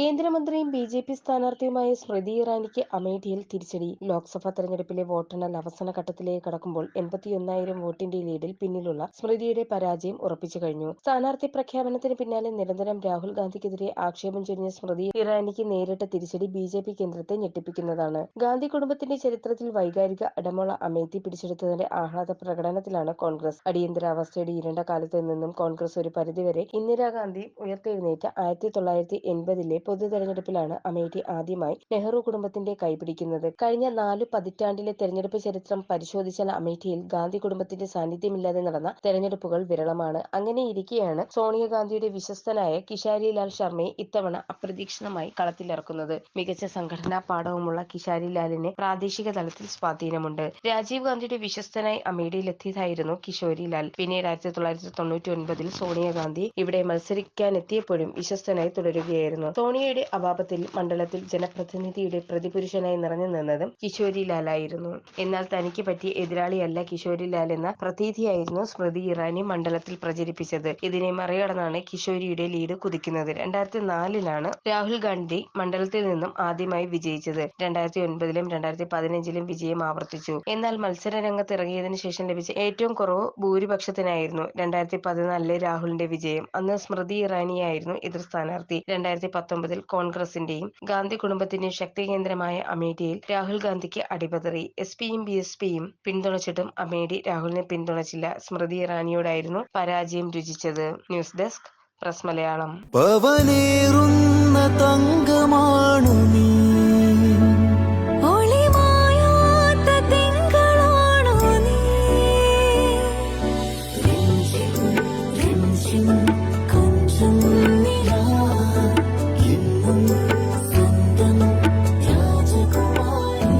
കേന്ദ്രമന്ത്രിയും B J P സ്ഥാനാർത്ഥിയുമായ സ്മൃതി ഇറാനിക്ക് അമേഠിയിൽ തിരിച്ചടി. ലോക്സഭാ തെരഞ്ഞെടുപ്പിലെ വോട്ടെണ്ണൽ അവസാന ഘട്ടത്തിലേക്ക് കടക്കുമ്പോൾ എൺപത്തിയൊന്നായിരം വോട്ടിന്റെ ലീഡിൽ പിന്നിലുള്ള സ്മൃതിയുടെ പരാജയം ഉറപ്പിച്ചു കഴിഞ്ഞു. സ്ഥാനാർത്ഥി പ്രഖ്യാപനത്തിന് പിന്നാലെ നിരന്തരം രാഹുൽ ഗാന്ധിക്കെതിരെ ആക്ഷേപം ചൊരിഞ്ഞ സ്മൃതി ഇറാനിക്ക് നേരിട്ട തിരിച്ചടി ബി ജെ പി കേന്ദ്രത്തെ ഞെട്ടിപ്പിക്കുന്നതാണ്. ഗാന്ധി കുടുംബത്തിന്റെ ചരിത്രത്തിൽ വൈകാരിക അടമോള അമേത്തി പിടിച്ചെടുത്തതിന്റെ ആഹ്ലാദ പ്രകടനത്തിലാണ് കോൺഗ്രസ്. അടിയന്തരാവസ്ഥയുടെ ഇരണ്ട കാലത്ത് നിന്നും കോൺഗ്രസ് ഒരു പരിധിവരെ ഇന്ദിരാഗാന്ധി ഉയർത്തെഴുന്നേറ്റ ആയിരത്തി തൊള്ളായിരത്തി എൺപതിലെ പൊതു തെരഞ്ഞെടുപ്പിലാണ് അമേഠി ആദ്യമായി നെഹ്റു കുടുംബത്തിന്റെ കൈപിടിക്കുന്നത്. കഴിഞ്ഞ നാല് പതിറ്റാണ്ടിലെ തെരഞ്ഞെടുപ്പ് ചരിത്രം പരിശോധിച്ചാൽ അമേഠിയിൽ ഗാന്ധി കുടുംബത്തിന്റെ സാന്നിധ്യമില്ലാതെ നടന്ന തെരഞ്ഞെടുപ്പുകൾ വിരളമാണ്. അങ്ങനെയിരിക്കെയാണ് സോണിയാഗാന്ധിയുടെ വിശ്വസ്തനായ കിഷാരിലാൽ ശർമ്മയെ ഇത്തവണ അപ്രതീക്ഷിതമായി കളത്തിലിറക്കുന്നത്. മികച്ച സംഘടനാ പാഠവുമുള്ള കിഷാരിലാലിന് പ്രാദേശിക തലത്തിൽ സ്വാധീനമുണ്ട്. രാജീവ് ഗാന്ധിയുടെ വിശ്വസ്തനായി അമേഠിയിലെത്തിയതായിരുന്നു കിഷോരിലാൽ പിന്നീട് ആയിരത്തി തൊള്ളായിരത്തി തൊണ്ണൂറ്റി ഒൻപതിൽ സോണിയാഗാന്ധി ഇവിടെ മത്സരിക്കാനെത്തിയപ്പോഴും വിശ്വസ്തനായി തുടരുകയായിരുന്നു. സോണിയയുടെ അഭാവത്തിൽ മണ്ഡലത്തിൽ ജനപ്രതിനിധിയുടെ പ്രതിപുരുഷനായി നിറഞ്ഞു നിന്നതും കിശോരിലാലായിരുന്നു. എന്നാൽ തനിക്ക് പറ്റിയ എതിരാളിയല്ല കിശോരിലാൽ എന്ന പ്രതീതിയായിരുന്നു സ്മൃതി ഇറാനി മണ്ഡലത്തിൽ പ്രചരിപ്പിച്ചത്. ഇതിനെ മറികടന്നാണ് കിശോരിയുടെ ലീഡ് കുതിക്കുന്നത്. രണ്ടായിരത്തി നാലിലാണ് രാഹുൽ ഗാന്ധി മണ്ഡലത്തിൽ നിന്നും ആദ്യമായി വിജയിച്ചത്. രണ്ടായിരത്തി ഒൻപതിലും രണ്ടായിരത്തി പതിനഞ്ചിലും വിജയം ആവർത്തിച്ചു. എന്നാൽ മത്സര രംഗത്ത് ഇറങ്ങിയതിനു ശേഷം ലഭിച്ച ഏറ്റവും കുറവ് ഭൂരിപക്ഷത്തിനായിരുന്നു രണ്ടായിരത്തി പതിനാലിലെ രാഹുലിന്റെ വിജയം. അന്ന് സ്മൃതി ഇറാനിയായിരുന്നു എതിർ സ്ഥാനാർത്ഥി. രണ്ടായിരത്തി പത്തൊമ്പതിൽ കോൺഗ്രസിന്റെയും ഗാന്ധി കുടുംബത്തിന്റെയും ശക്തി കേന്ദ്രമായ അമേഠിയിൽ രാഹുൽ ഗാന്ധിക്ക് അടിപതറി. എസ് പിയും ബി എസ് പിയും പിന്തുണച്ചിട്ടും അമേഠി രാഹുലിനെ പിന്തുണച്ചില്ല. സ്മൃതി ഇറാനിയോടായിരുന്നു പരാജയം രുചിച്ചത്. News desk press Malayalam. രാജകുമാരി